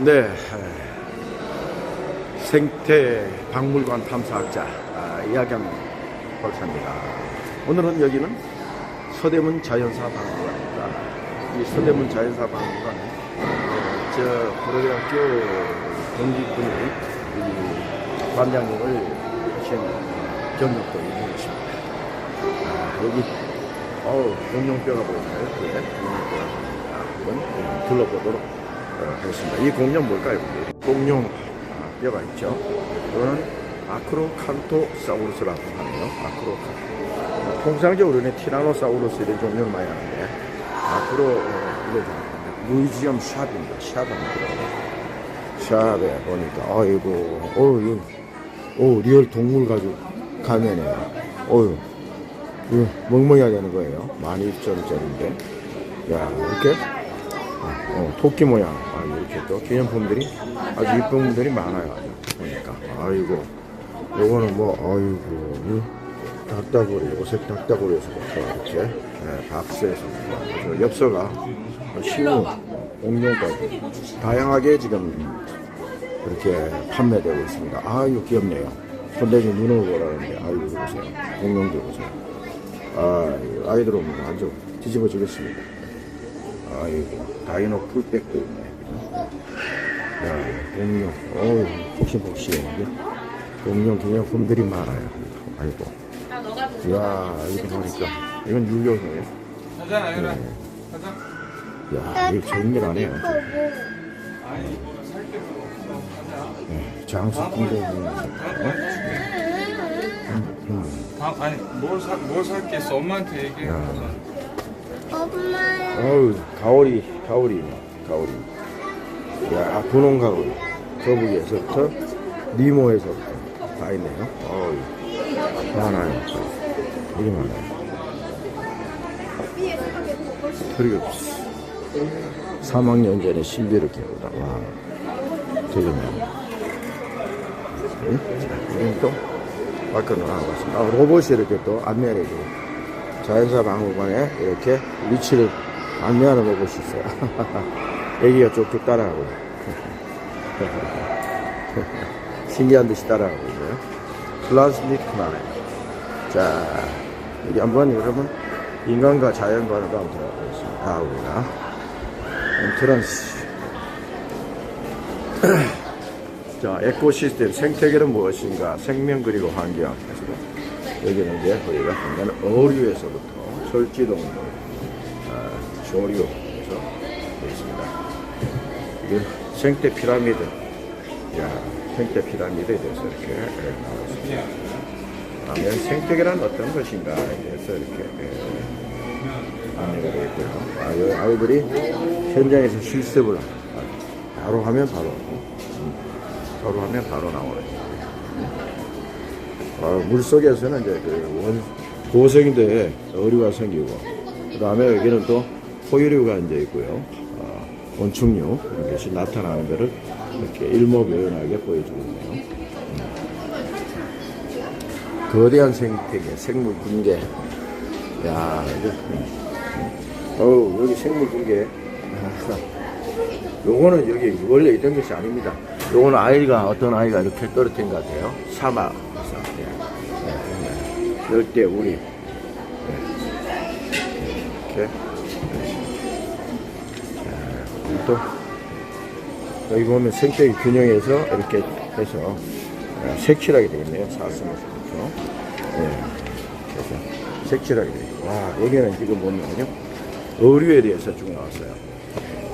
네, 생태 박물관 탐사학자 아, 이야경 박사입니다. 오늘은 여기는 서대문 자연사 박물관입니다. 이 서대문 자연사 박물관에 어, 저 고려대학교 동기분이 이 관장님을 하신 경력도 있는 것입니다. 아, 여기 어우 공룡뼈가 보이나요? 네, 공룡뼈가 보입니다. 한번 둘러보도록 어, 하겠습니다. 이 공룡 뭘까요? 공룡 아, 뼈가 있죠. 이거는 아크로칸토사우루스라고 하네요. 아크로칸. 통상적으로는 티라노사우루스 이런 종류를 많이 하는데 아크로 어, 이거 무이지엄 샵입니다. 샵입니다. 샵에 보니까 아이고 어유 오 리얼 동물 가죽 가면이에요. 어유 이거 멍멍이가 되는 거예요. 12,000원짜리인데. 야, 이렇게, 어, 토끼 모양. 아, 이렇게 또 기념품들이 아주 이쁜 분들이 많아요. 아주. 보니까. 아이고. 요거는 뭐, 아이고, 이 닭다구리, 오색 닭다구리에서부터 이렇게, 예, 박스에서부터, 엽서가 신우, 옥룡까지 다양하게 지금 그렇게 판매되고 있습니다. 아이고, 귀엽네요. 손대지 눈을 보라는데, 아이고, 보세요. 공룡들 보세요. 아, 아이들 오면 아주 뒤집어지겠습니다. 아이고, 다이노 풀백도 있네. 야, 공룡, 어우, 폭신폭신해. 공룡 기념품들이 많아요. 아이고. 이야, 이거 보니까, 이건 유료네요. 가자. 네. 가자. 야, 이거 살게 없어. 가자. 네, 장수풍뎅이. 어? 아, 아니, 뭘 사, 뭘 살겠어? 엄마한테 얘기해. 야. 어우, 가오리, 가오리, 가오리. 야, 분홍 가오리. 거북이에서부터, 니모에서부터 다 있네요. 어우, 많아요. 되게 많아요. 그리고 3학년 전에 신비를 깨우다. 와, 되게 많아요. 응? 또 밖으로 나가봤습니다. 아, 로봇이 이렇게 또 안내를 해주고. 자연사 박물관에 이렇게 위치를 안내하는 로봇이 있어요. 애기가 쭉쭉 따라가고. 신기한 듯이 따라가고 있네요. 플라스미크나네. 자, 여기 한번 여러분, 인간과 자연과를 한번 들어가보겠습니다. 가봅니다. 엔트런스. 자, 에코시스템, 생태계는 무엇인가? 생명 그리고 환경. 여기는 이제 거기가 보면 어류에서부터 철지동물, 아, 조류에서 있습니다. 이게 생태 피라미드. 야, 생태 피라미드에 대해서 이렇게 예, 나와 있습니다. 다음에 생태계란 어떤 것인가에 대해서 이렇게 예, 안내가 되어 있고요. 아, 이 아이들이 현장에서 실습을 아, 바로 하면 바로 음, 바로 하면 바로 나오는 어, 물 속에서는 이제 그 원, 고성인데 어류가 생기고, 그 다음에 여기는 또 포유류가 이제 있고요. 어, 원충류, 이런 것이 나타나는 것을 이렇게 일목요연하게 보여주고 있네요. 음. 거대한 생태계, 생물 분계. 야, 이거, 어우, 여기 생물 분계. 요거는 여기 원래 있던 것이 아닙니다. 요거는 아이가, 어떤 아이가 이렇게 떨어뜨린 것 같아요. 사막. 열대 우리. 네. 이렇게. 자, 또, 여기 보면 생태계 균형에서 이렇게 해서 어, 색칠하게 되어 있네요. 사슴에서부터. 네. 그래서 색칠하게 되어 있고. 와, 여기는 지금 보면요. 어류에 대해서 쭉 나왔어요.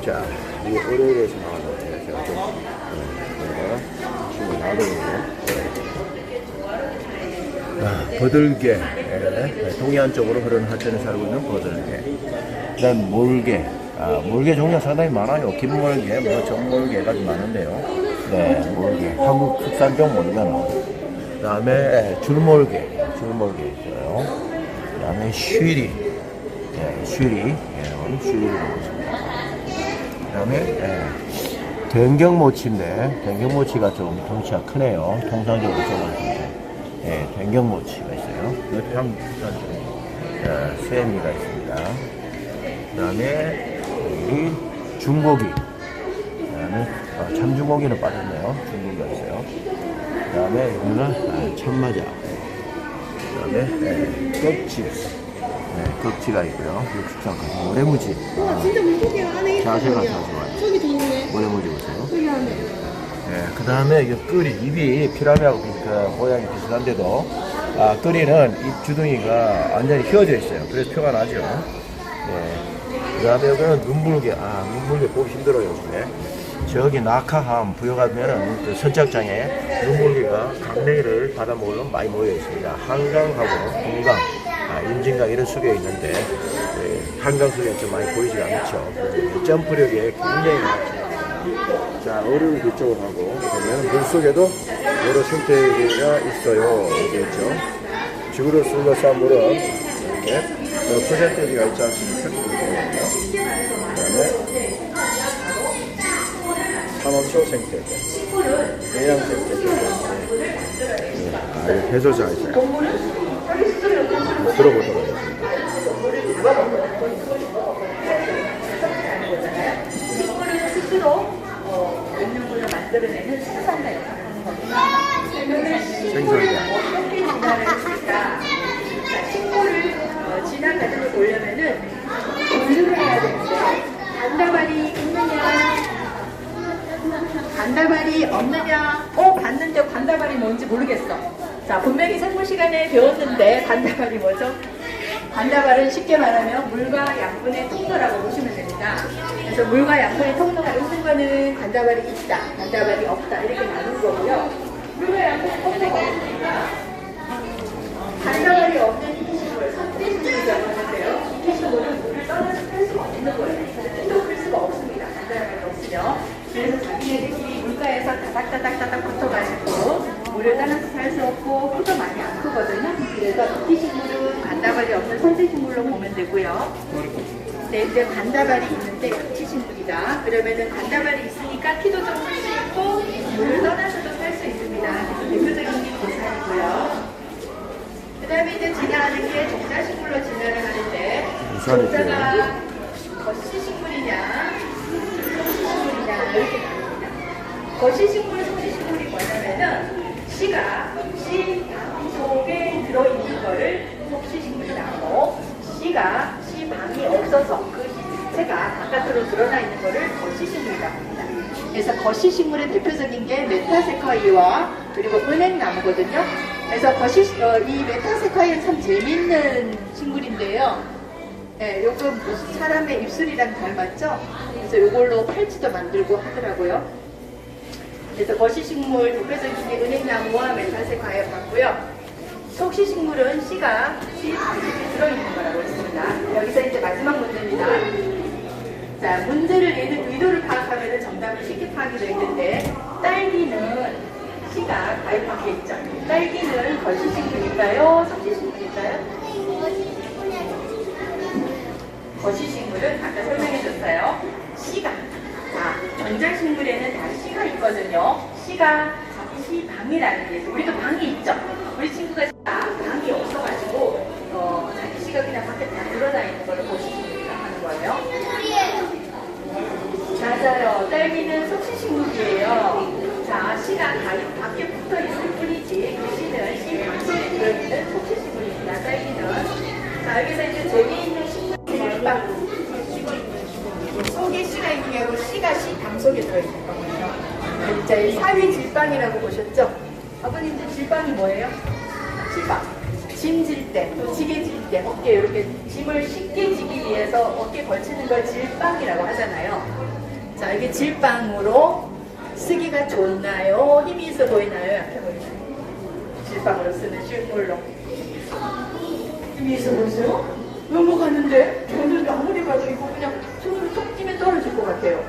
자, 이 어류에 대해서 나왔는데, 제가 좀, 네, 놔두고요. 아, 버들개, 예, 동해안 쪽으로 흐르는 하천에 살고 있는 버들개. 그 다음 몰개. 아, 몰개 종류가 상당히 많아요. 긴몰개, 뭐 정몰개가 좀 많은데요. 네, 몰개. 한국 특산종 몰개가 나오고. 그 다음에 줄몰개, 줄몰개 있어요. 그 다음에 쉬리, 예, 쉬리, 예, 오늘 쉬리를 보고 있습니다. 그 다음에, 예, den경모치인데, den경모치가 좀 덩치가 크네요. 통상적으로 좁아집니다. 예, den경모치가 있어요. 옆향 자, 세미가 있습니다. 그 다음에 여기 중고기. 그 다음에 아, 참중고기는 빠졌네요. 중고기가 있어요. 그 다음에 이거는 아, 참마자. 그 다음에 네, 꺽지. 네, 꺽지가 있고요. 육수장까지. 모래무지. 와 진짜 물고기 안에 있다. 자세가. 다 좋아요. 저기 좋네. 모래무지 보세요. 저기 안에. 네, 그 다음에 이게 끓이, 입이 피라미하고 그 모양이 비슷한데도, 아, 끓이는 입 주둥이가 완전히 휘어져 있어요. 그래서 표가 나죠. 네. 그 다음에 여기는 눈물개, 아, 눈물개 보기 힘들어요, 요즘에. 저기 낙하함 부여가면은 그 선착장에 눈물개가 강냉이를 받아먹으려면 많이 모여 있습니다. 한강하고 동강, 아, 임진강 이런 속에 있는데, 예, 한강 속에 좀 많이 보이지가 않죠. 그 점프력이 굉장히 많죠. 자, 어류를 그쪽으로 하고, 그러면 물 속에도 여러 생태계가 있어요. 있죠. 지구를 둘러싼 물은 이렇게 프로젝트가 있지 않습니까? 그 다음에 산업초 생태계, 해양 생태계. 네, 아, 해설자가 있어요. 들어보도록 하겠습니다. 식물을 스스로 어, 영양분을 만들어내는 생산자 역할을 하는 겁니다. 그러면 식물을 생산자. 어떻게 진화를 했을까? 자, 식물을 어, 진화 과정을 보려면은 분류를 해야 되는데 단다발이 있느냐 간다발이 없느냐? 어, 봤는데 간다발이 뭔지 모르겠어. 자, 분명히 생물 시간에 배웠는데 간다발이 뭐죠? 간다발은 쉽게 말하면 물과 양분의 통로라고 보시면 됩니다. 그래서 물과 양분의 통로가 있는 거는 간다발이 있다, 간다발이 없다 이렇게 나눈 거고요. 물과 양분의 통로가 없으니까 간다발이 없는 희식물, 선대식물이라고 하는데요. 이 희식물은 물을 떠나서 살 수가 없는 거예요. 또클 수가 없습니다. 간다발이 없으면. 그래서 자기네들끼리 물가에서 다닥다닥다닥 붙어가지고 물을 따라서 살 수 없고 키도 많이 안 크거든요. 그래서 이 식물은 간다발이 없는 선생식물로 보면 되고요. 네, 이제 간다발이 있는데 약치식물이다. 그러면은 간다발이 있으니까 키도 좀 클 수 있고 물을 떠나서도 살 수 있습니다. 대표적인 게 고사리고요. 그 다음에 이제 진화하는 게 종자식물로 진화를 하는데. 종자가 거시식물이냐 식물이냐 이렇게 나눕니다. 거시식물, 소시식물이 뭐냐면은 씨가 씨 속에 들어있는 거를 속시식물이라고 씨가 씨방이 없어서 그씨 자체가 바깥으로 드러나 있는 거를 거시식물이라고 합니다. 그래서 거시식물의 대표적인 게 메타세카이와 그리고 은행나무거든요. 그래서 거시 어, 이 메타세카이는 참 재밌는 식물인데요. 네, 요거 무슨 사람의 입술이랑 닮았죠? 그래서 요걸로 팔찌도 만들고 하더라고요. 그래서 거시식물 대표적인 게 은행나무와 과엽 같고요. 속시식물은 씨가 씨 들어있는 거라고 했습니다. 여기서 이제 마지막 문제입니다. 자, 문제를 얘는 의도를 파악하면 정답을 쉽게 파악이 되는데 딸기는 씨가 과육 밖에 있죠. 딸기는 거시식물일까요? 속시식물일까요? 거시식물은 아까 설명해줬어요. 씨가. 자, 전자식물에는 다 씨가 있거든요. 씨가 자기 씨 방이라는 게. 우리도 방이 있죠. 우리 친구가 다 방이 없어가지고 어, 자기 씨가 그냥 밖에 다 드러나 있는 거를 거시식물이라고 하는 거예요. 맞아요. 딸기는 속시식물이에요. 자, 씨가 다 밖에 붙어 있을 뿐이지 그 씨는 씨 방식에 들어있는 속시식물입니다. 딸기는. 자, 여기서 이제 재미있는 식물 질방. 속에 씨가 있는 게 아니고 씨가 씨방 속에 들어있는 거거든요. 자, 이 사위 질방이라고 보셨죠? 아버님들 질방이 뭐예요? 질방. 짐질 때, 또 지게 질 때, 어깨 이렇게 짐을 쉽게 지기 위해서 어깨 걸치는 걸 질방이라고 하잖아요. 자, 이게 질방으로 쓰기가 좋나요? 힘이 있어 보이나요? 약해 보이나요? 질방으로 쓰는 실물로. 힘이 있어 보이세요? 넘어가는데 저는 아무리 봐도 이거 그냥 손으로 톡 뛰면 떨어질 것 같아요.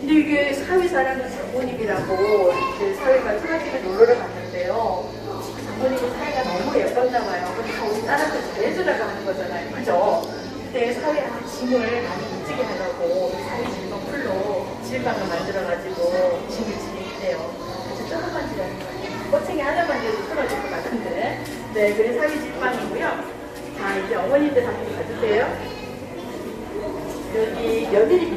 근데 이게 사회사라는 장모님이라고 이제 사회가 트라집에 놀러를 갔는데요. 장모님이 사회가 너무 예뻤나 봐요. 그러니까 우리 딸한테 잘해주라고 하는 거잖아요. 그죠? 그때 사회한테 짐을 네, 그래 사회 질방이고요. 자, 이제 어머님들 한번 봐주세요. 여기 며느리